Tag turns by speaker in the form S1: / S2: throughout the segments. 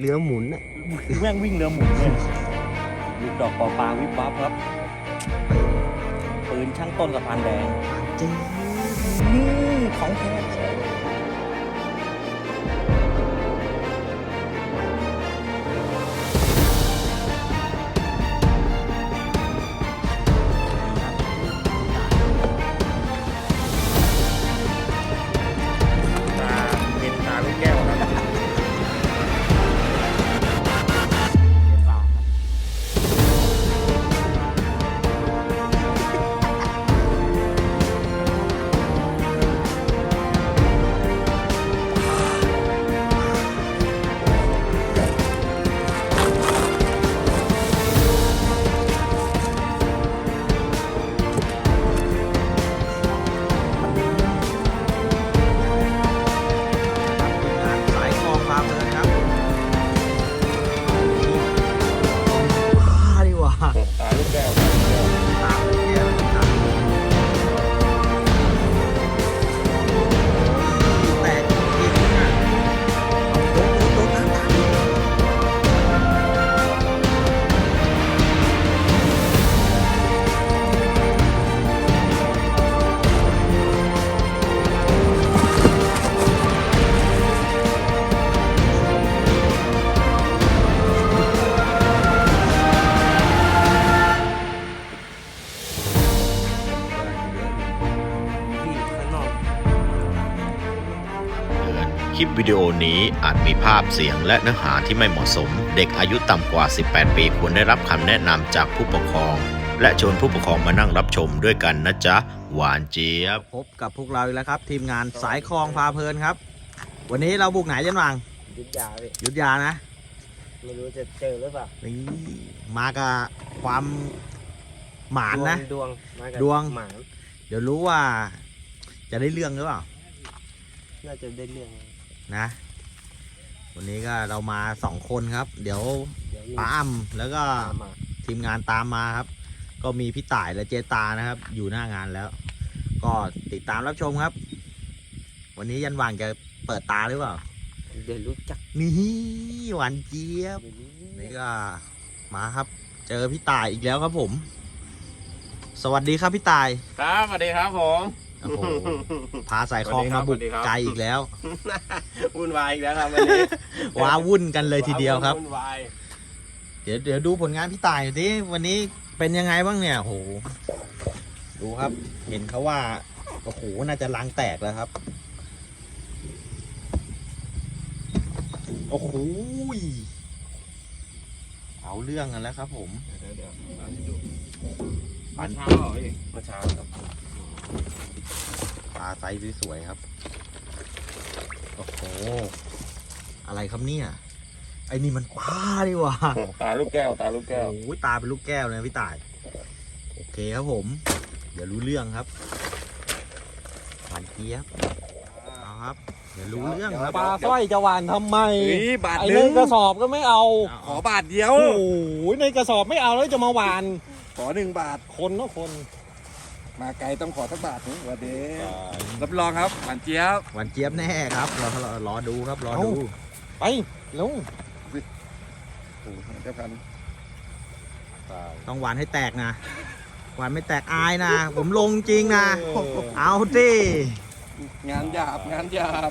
S1: เรือหมุนอะ
S2: แม่งวิ่งเรือหมุนเลยลูกดอกปอปลาวิบวับครับ ปืนช่างต้นสะพานแดง
S1: จริง
S2: อืมของแท้
S1: นี้
S3: อาจ
S4: มีภาพเสียงและเนื้อหาที่ไม่เหมาะสม เด็กอายุต่ำกว่า 18 ปีควรได้รับคำแนะนำจากผู้ปกครอง และชวนผู้ปกครองมานั่งรับชมด้วยกันนะจ๊ะ หวานเจี๊ยบ
S3: พบกับพวกเราอีกแล้วครับ ทีมงานสายคลองพาเพลินครับ วันนี้เราบุกไหนยันวัง
S1: ยุดยาพี่
S3: ยุทธยานะ
S1: ไม่รู้จะเจอหรือเปล่า
S3: นี่มากับความหมานนะ
S1: ดวงมากับ
S3: ดวง
S1: หมาน
S3: เดี๋ยวรู้ว่าจะได้เรื่องหรือเปล่า
S1: น่าจะได้เรื่อง
S3: นะ วันนี้ก็เรามาสองคนครับ เดี๋ยว
S1: เดี๋ยวมี
S3: ป้าอ้ำแล้วก็
S1: ตามมา
S3: ทีมงานตามมาครับ ก็มีพี่ต่ายและเจตานะครับ อยู่หน้างานแล้ว ก็ติดตามรับชมครับ วันนี้ยันวางจะเปิดตาหรือเปล่า
S1: เดี๋ยวรู้จัก
S3: นี่หวานเจี๊ยบ
S1: เดี๋ยวนี้
S3: นี่ก็มาครับ เจอพี่ต่ายอีกแล้วครับผม สวัสดีครับพี่ต่าย
S5: ครับสวัสดีครับผม
S3: โอ้โหพาสายคลองมาบุก
S5: สวัสดีครับ
S3: ไกลอีกแล้ว
S5: วุ่นวายอีกแล้วครับวันนี้
S3: ว้าวุ่นกันเลยทีเดียวครับ
S5: วุ่นวาย
S3: เดี๋ยวเดี๋ยวดูผลงานพี่ต่ายหน่อยดิวันนี้เป็นยังไงบ้างเนี่ยโอ้โหดูครับ เห็นเขาว่าโอ้โหน่าจะล้างแตกแล้วครับ โอ้โหเอาเรื่องกันแล้วครับ ผม
S5: เดี๋ยวเดี๋ยวเราจะดู
S3: ปัน
S5: เช้าเหรอพี่เมื่อเช้าครับ
S3: ปลาไซส์สวยๆครับ โอ้โห อะไรครับเนี่ย ไอ้นี่มันปลาดีหว่า
S5: ตาลูกแก้ว ตาลูกแก้ว
S3: โอ้ยตาเป็นลูกแก้วเลยนะพี่ต่าย โอเคครับผม เดี๋ยวรู้เรื่องครับหวานเจี๊ยบเอาครับ เดี๋ยวรู้เรื่องครับ
S2: ปลาสร้อยจะหวานทำไม
S5: นี่บาท
S2: ไอ้
S5: ห
S2: ใน
S5: นึ่ง
S2: กระสอบก็ไม่เอา
S5: ขอบาทเดียว
S2: โอ้โหในกระสอบไม่เอาแล้วจะมาหวาน
S5: ขอหนึ่งบาท
S2: คนเนาะคน
S5: มาไกลต้องขอสักบาทหนึงวันนี้รับรองครับหวานเจี๊ยบ
S3: หวานเจี๊ยบแน่ครับรอรอรอดูครับรอดู
S2: ไปแล้ว
S5: โอ้โหเจ้าพัน
S3: ต้องหวานให้แตกนะหวานไม่แตกอายนะ ผมลงจริงนะ เอาดิ
S5: งานหยาบงานหยาบ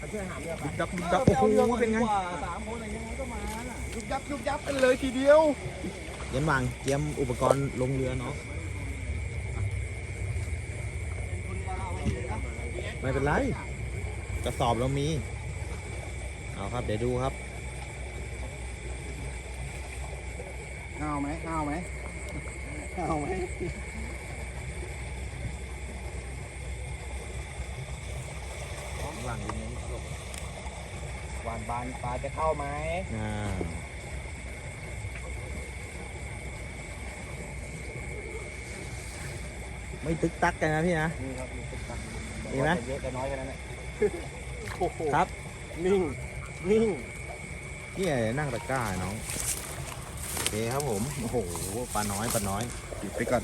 S3: ดับดับโอ้โหเป็นไง
S5: ยุบยับยุบยับกันเลยทีเดียว
S3: เยันวางเตรียมอุปกรณ์ลงเรือเนาะไม่เป็นไรกระสอบเรามี เอาครับ เดี๋ยวดูครับ
S5: เอาไหมเอาไหมเอาไหม
S2: วางดินนี้ลูกหวาน บานปลาจะเข้าไหม
S3: อ่าไม่ตึกตักกันนะพี่นะ
S2: นี่ครับมีตุ๊กตา
S3: มีไหม
S2: แต่ว่าจะเยอะจะน้อยแค่นั้นแหละ
S3: ครับ
S2: นิ่ง นิ่ง
S3: นี่ไงนั่งตะกร้าน้องโอเคครับผมโอ้โหปลาน้อยปลาน้อย
S5: หยุดไปก่อน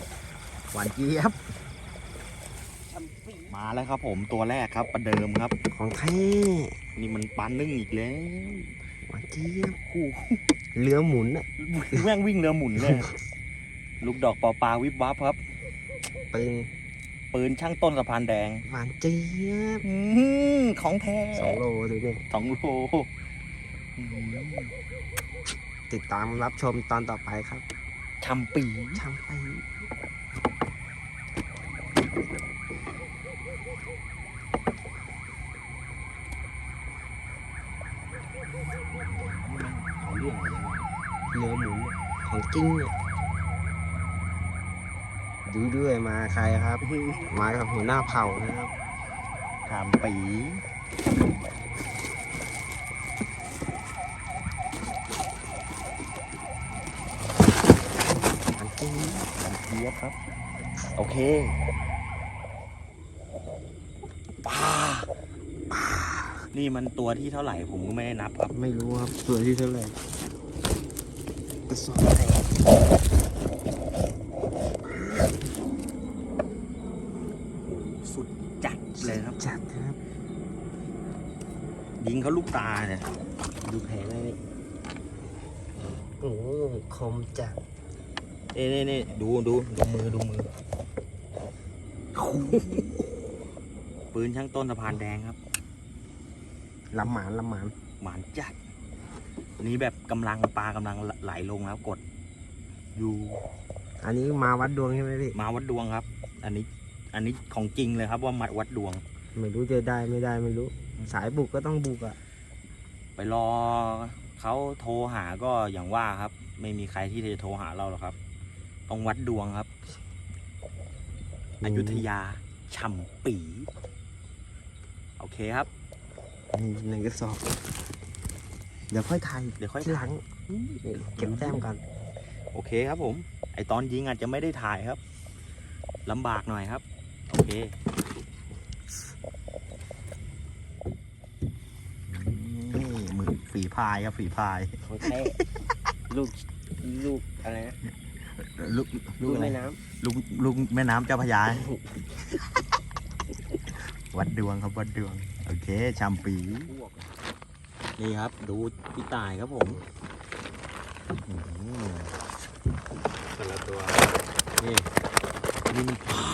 S3: หวานเจี๊ยบมาแล้วครับผมตัวแรกครับประเดิมครับ
S2: ของแท้
S3: นี่มันปลานึ่งอีกแล้ว
S2: หวานเจี๊ยบคู่เรือหมุนอะ
S3: แม่งวิ่งเรือหมุนเลยลูกดอกปอปลาวิบวับครับ
S2: ปืน
S3: ปืนช่างต้นสะพานแดง
S2: หวานเจี๊ยบ
S3: อืมของแท้
S2: สองโลดูดิ
S3: สองโลอืม
S2: ติดตามรับชมตอนต่อไปครับ
S3: ชำปี
S2: ช่างไป
S3: เขาเรื่องอะไรวะ
S2: เรือหมุนอะของ จริงเนี่ยดูด้วยมาใครครับ มากับหัวหน้าเผ่านะครับ
S3: ชำปี
S2: อันจริง
S3: หวานเจี๊ยบครับ โอเคปลาปลานี่มันตัวที่เท่าไหร่ผมก็ไม่ได้นับครับ
S2: ไม่รู้ครับ ตัวที่เท่าไหร่ก ระสอบแตก
S3: สุดจัดเลยครับ
S2: จัดครับ
S3: ยิงเขาลูกตาเนี่ย
S2: ดูแผลเลยนี่โอ้โหคมจัด
S3: เอ้นี่นี่ดูดูดูมือดูมือ ปืนช่างต้นสะพานแดงครับ
S2: ลำหมานลำหมาน
S3: หมานจัด อันนี้แบบกำลังปลากำลังไหลลงแล้วกดอยู่
S2: อันนี้มาวัดดวงใช่ไหมพี่
S3: มาวัดดวงครับ อันนี้อันนี้ของจริงเลยครับ ว่ามัดวัดดวง
S2: ไม่รู้จะได้ไม่ได้ไม่รู้ สายบุกก็ต้องบุกอะ
S3: ไปรอเขาโทรหาก็อย่างว่าครับ ไม่มีใครที่จะโทรหาเราหรอกครับต้องวัดดวงครับอยุธยาช่ำปี โอเคครับ
S2: นี่หนึ่งกระสอบเดี๋ยวค่อยไทย
S3: เดี๋ยวค่อย
S2: ที่หลังเก็บแต้มกัน
S3: โอเคครับผม ไอตอนยิงอาจจะไม่ได้ถ่ายครับลำบากหน่อยครับ โอเคนี่มือฝีพายครับฝีพาย
S2: ของแท้ลูกลูกอะไรนะ
S3: ลูก
S2: ลู
S3: ลู
S2: ก
S3: กอะไร
S2: แม่น้
S3: ลูกลูกแม่น้ำเจ้าพระยา วัดดวงครับวัดดวง โอเคชัมปี นี่ครับ ดูพี่ตายครับผมอื้อหือ
S1: แต่ละตัว
S3: นี่นี่มันปลา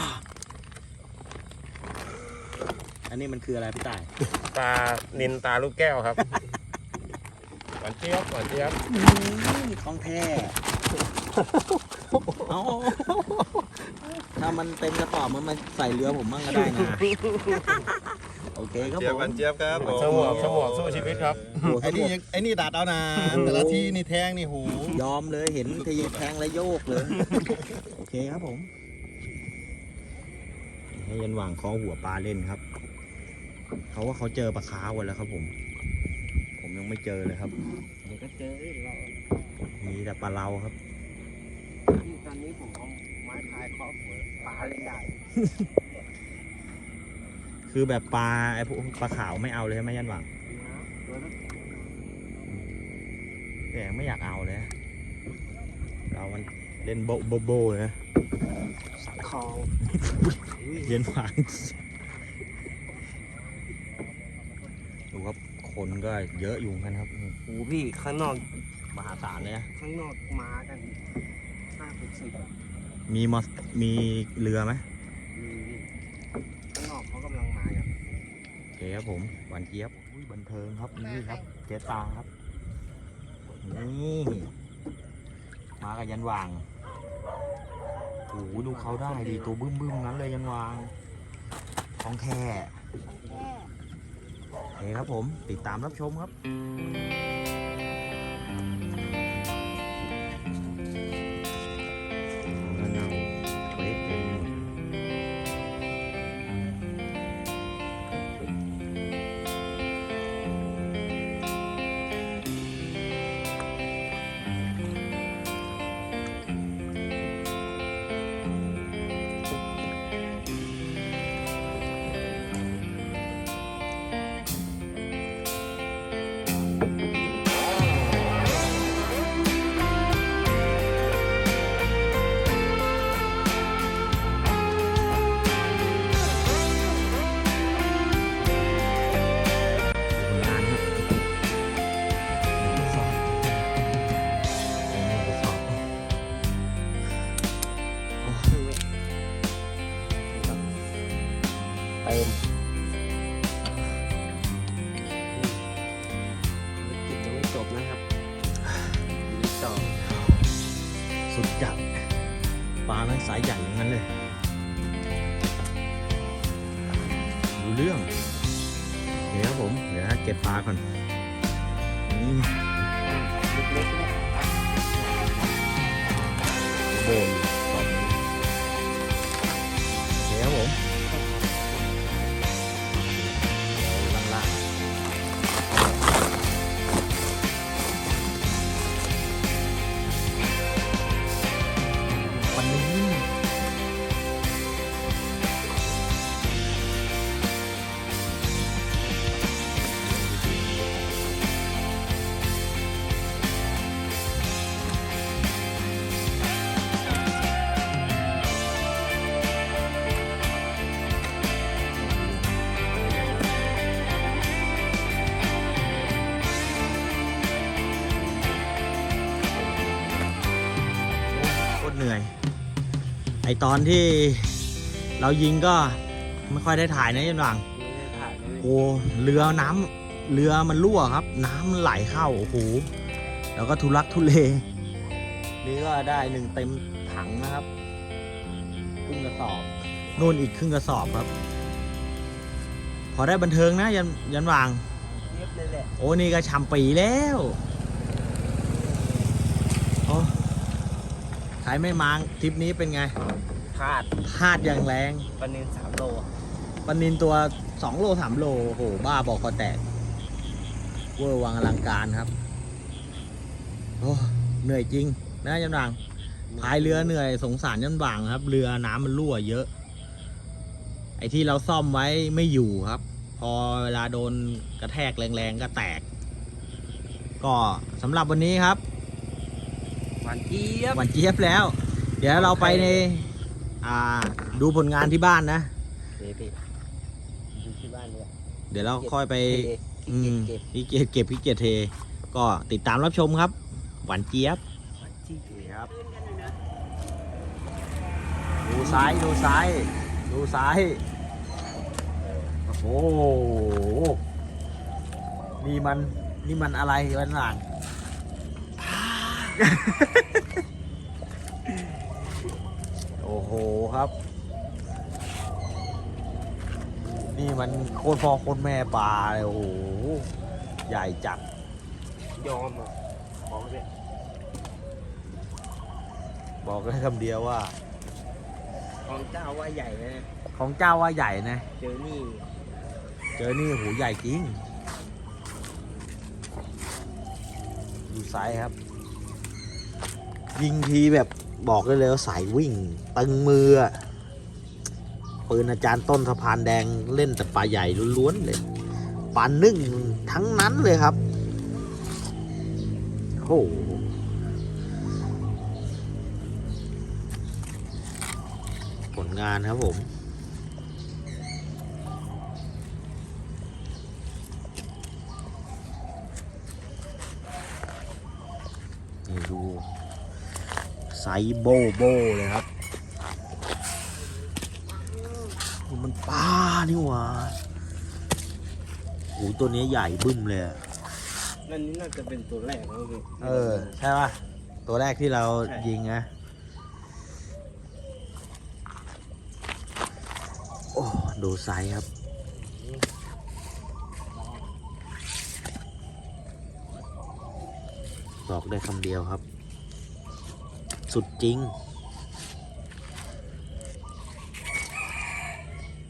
S3: อันนี้มันคืออะไรพี่ตาย
S1: ปลานินตาลูกแก้วครับ หวานเจี๊ยบหวานเจี๊ยบ
S3: ของแท้เอาถ้ามันเต็มกระสอบมันมาใส่เรือผมมั่งก็ได้นะ โอเคครับ
S5: เจี๊ยบ
S3: ผม
S5: วันเจี๊ยบครับผม
S1: สมวกสมวกสู้ชีวิตครับ
S3: โอ้โห
S5: ไอ้นี่ยังไอ้นี่ดัดเอานะแต่ละทีนี่แทงนี่หู
S3: ยอมเลยเห็นทีแทงแล้วโยกเลย โอเคครับผม ให้ยันหว่างคอหัวปลาเล่นครับ เขาว่าเขาเจอปลาคาร์ฟวันแล้วครับผม ผมยังไม่เจอเลยครับำ
S2: เดี๋ยวก็เจอเรา
S3: มีแต่ปลาเราครับ
S2: ที่ตอนนี้ผมเอาไม้พายเคาะหัวปลาเล่นได้
S3: คือแบบปลาไอ้พวกปลาขาวไม่เอาเลยใช่ไหมยันหว่าง
S2: ตัวนั้น
S3: แต่ไม่อยากเอาเลย เรามันเล่นโบโบโบเลยนะ
S2: สังคอง
S3: เย็นหวางดูครับคนก็เยอะอยู่เหมือนกันครับ
S2: โอ้พี่ข้างนอก
S3: มหาศาลเลยนะ
S2: ข้างนอกมากันห้าสิบสิบ
S3: มีมอมีเรือไหม
S2: มีข้างนอกเขากำลังมากัน
S3: โอ เคครับผมหวานเจี๊ยบอุ้ยบันเทิงครับนี่ครับ เจ๊ตาครับ นี่ มากับยันวางโอ้โหดูเขาได้ดีตัวบึ้มบึ้มๆนั้นเลยยันวางของแท้โอเคครับผมติดตามรับชมครับ สุดจัดปลาทั้งสายใหญ่อย่างนั้นเลยดูเรื่องเดี๋ยวครับผม เดี๋ยวนะเก็บปลาก่อนนี่
S2: เล็กๆเนี่ย
S3: โบนตอบนี้ ตอนที่เรายิงก็ไม่ค่อยได้ถ่ายนะยันหวัง
S2: ไม่ได้ถ่ายเลย
S3: โอ้เรือน้ำเรือมันรั่วครับ น้ำมันไหลเข้าโอ้โหแล้วก็ทุลักทุเลนี่ก็ได้หนึ่งเต็มถังนะครับครึ่งกระสอบนู่นอีกครึ่งกระสอบครับ พอได้บันเทิงนะยันยันวาง
S2: เรียบเลยแหละ
S3: โอ้นี่ก็ชำปีแล้วโอ้ ใครไม่มาทริปนี้เป็นไง
S2: พลาด
S3: พลาดอย่างแรง
S2: ปลานินสามโลอะ
S3: ปลานินตัวสองโลสามโลโอ้โห บ้าบอกคอแตก เวอร์วังอลังการครับ โอ้เหนื่อยจริง นะยันบางพายเรือเหนื่อยสงสารยันบางครับ เรือน้ำมันรั่วเยอะ ไอ้ที่เราซ่อมไว้ไม่อยู่ครับ พอเวลาโดนกระแทกแรงๆก็แตก ก็สำหรับวันนี้ครับ
S2: หวานเจี๊ยบ
S3: หวันเจี๊ยบแล้ว เดี๋ยวเราไปใน อ่า ดูผลงานที่บ้านนะ
S2: เดี๋ยวพี่ดูที่บ้านเลย
S3: เดี๋ยวเราค่อยไป
S2: เก็บเก็บ
S3: พี่เกียรเก็บพี่เกียรเท ก็ติดตามรับชมครับ หวานเจี๊ยบ
S2: หวานเจี๊ยบ
S3: ครับดูซ้ายดูซ้าย ดูซ้าย โอ้โหนี่มันนี่มันอะไรวันหลัง โอ้โหครับ นี่มันโคตรพ่อโคตรแม่ปลาเลยโอ้โห ใหญ่จัด
S2: ยอมอะของเนี่ย
S3: บอกได้คำเดียวว่า
S2: ของเจ้าว่าใหญ่เลย
S3: ของเจ้าว่าใหญ่นะ
S2: เจอนี่
S3: เจอนี่หูใหญ่จริง ดูไซส์ครับ ยิงทีแบบบอกได้เลยว่าสายวิ่ง ตึงมือปืนอาจารย์ต้นสะพานแดงเล่นแต่ปลาใหญ่ล้วนๆเลยปลานึ่งทั้งนั้นเลยครับโอ้โหผลงานครับผมดู ไซส์โบโบเลยครับนี่มันปลานี่หว่าโอ้ตัวนี้ใหญ่บึ้มเลยอะ
S2: นั่นนี่น่าจะเป็นตัวแรกแล้วพี่
S3: เออ ใช่ป่ะ ตัวแรกที่เรา
S2: ใช่
S3: ยิงนะโอ้ดูไซส์ครับบอกได้คำเดียวครับ สุดจริง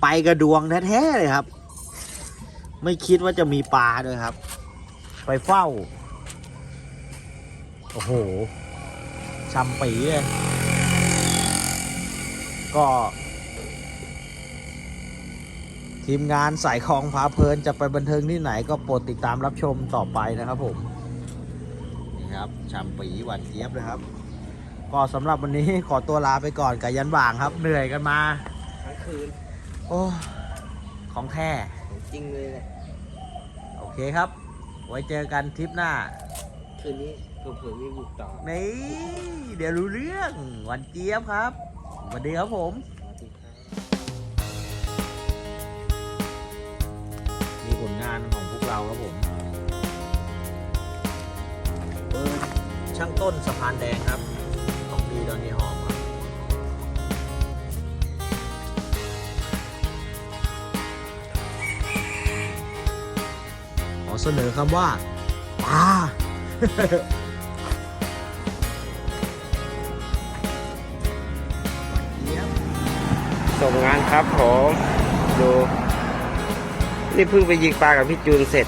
S3: ไปกระดวงแท้ๆเลยครับ ไม่คิดว่าจะมีปลาด้วยครับ ไปเฝ้า โอ้โหช้ำปีเลยก็ ทีมงานสายคลองพาเพลินจะไปบันเทิงที่ไหนก็โปรดติดตามรับชมต่อไปนะครับผม นี่ครับช้ำปีหวานเจี๊ยบเลยครับ ก็สำหรับวันนี้ขอตัวลาไปก่อนกับยันบ่างครับ เหนื่อยกันมา
S2: ทั้งคืน
S3: โอ้ของแท้
S2: ของจริงเลยแหละ
S3: โอเคครับ ไว้เจอกันทริปหน้า
S2: คืนนี้เผื่อๆมีบุกต่อ
S3: นี่เดี๋ยวรู้เรื่องหวันเจี๊ยบครับสวัสดีครับผม
S2: สวัสดีครับ
S3: นี่ผลงานของพวกเราครับผมเออช่างต้นสะพานแดงครับ ของดีตอนนี้หอมครับขอเสนอคำว่าปลา
S2: ส่งงานครับผมดูนี่เพิ่งไปยิงปลากับพี่จูนเสร็จ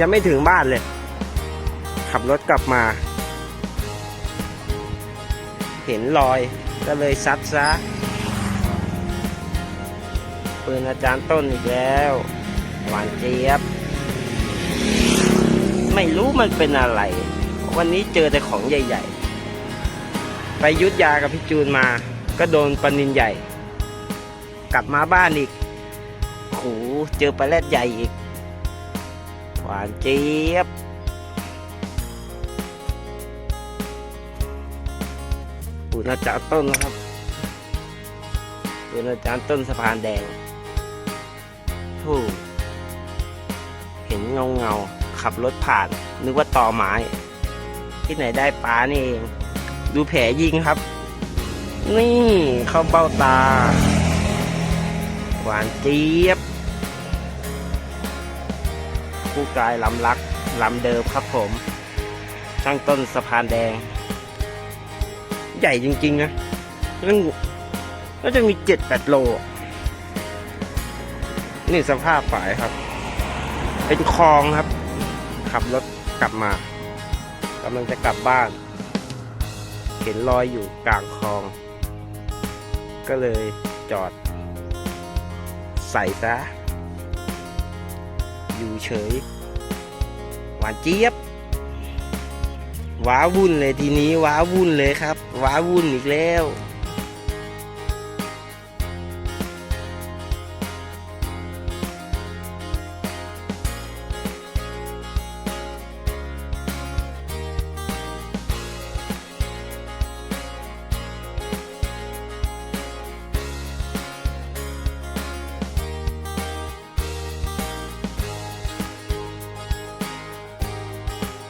S2: ยังไม่ถึงบ้านเลย ขับรถกลับมา เห็นรอยก็เลยซัดซะปืนอาจารย์ต้นอีกแล้ว หวานเจี๊ยบ ไม่รู้มันเป็นอะไร วันนี้เจอแต่ของใหญ่ ๆ ไปยุทธยากับพี่จูนมา ก็โดนปนินใหญ่ กลับมาบ้านอีกโหเจอปลาแรดใหญ่อีก หวานเจี๊ยบ ปูนอาจารย์ต้นนะครับปูนอาจารย์ต้นสะพานแดงถูกเห็นเงาเงาขับรถผ่าน นึกว่าต่อไม้ ที่ไหนได้ปลานี่เอง ดูแผลยิงครับ นี่เข้าเบ้าตา หวานเจี๊ยบ ผู้กายลำลักลำเดิมครับผม ช่างต้นสะพานแดง ใหญ่จริง ๆ นะนั่นน่าจะมีเจ็ดแปดโล นี่สภาพฝายครับ เป็นคลองครับ ขับรถกลับมากำลังจะกลับบ้าน เห็นรอยอยู่กลางคลอง ก็เลยจอด ใส่ซะ อยู่เฉย หวานเจี๊ยบ ว้าวุ่นเลยทีนี้ว้าวุ่นเลยครับ ว้าวุ่นอีกแล้
S3: ว